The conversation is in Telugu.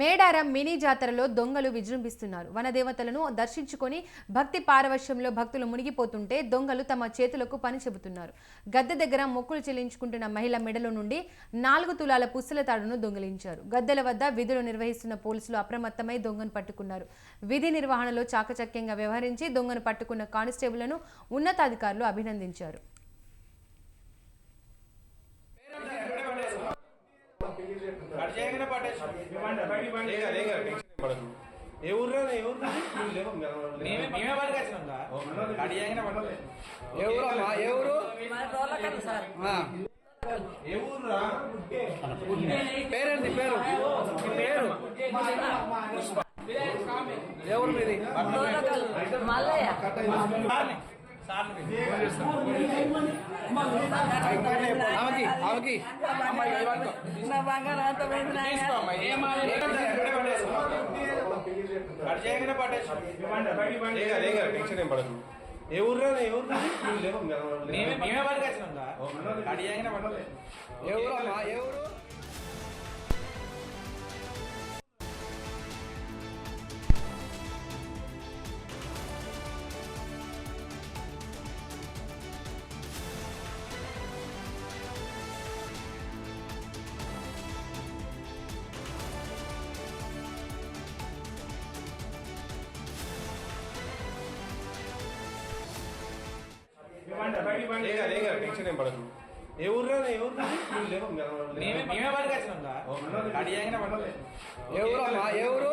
మేడారం మినీ జాతరలో దొంగలు విజృంభిస్తున్నారు. వనదేవతలను దర్శించుకొని భక్తి పారవశ్యంలో భక్తులు మునిగిపోతుంటే దొంగలు తమ చేతులకు పని చెబుతున్నారు. గద్దె దగ్గర మొక్కులు చెల్లించుకుంటున్న మహిళ మెడలో నుండి నాలుగు తులాల పుస్తల తాడును దొంగిలించారు. గద్దెల వద్ద విధులు నిర్వహిస్తున్న పోలీసులు అప్రమత్తమై దొంగను పట్టుకున్నారు. విధి నిర్వహణలో చాకచక్యంగా వ్యవహరించి దొంగను పట్టుకున్న కానిస్టేబుల్ను ఉన్నతాధికారులు అభినందించారు. ఏం పడకు ఏ ఊరు ఏ ఊరు. ఏ ఊర్రా పేరేంటి పేరు పేరు ఏ ఊరు మీది ఆమెకి ఆమెకి. తీసుకో అమ్మా ఏం టెన్షన్ ఊర్లో ఏ లేవు మేమే పట్టుకొచ్చినాం ఏ ఊరు ఏ ఊరు? టెన్షన్ ఏం పడకు ఏ ఊర్లో ఏ మేమే పట్టుకొచ్చినాం పట్టలేదు ఏ ఊరు ఏ ఊరు?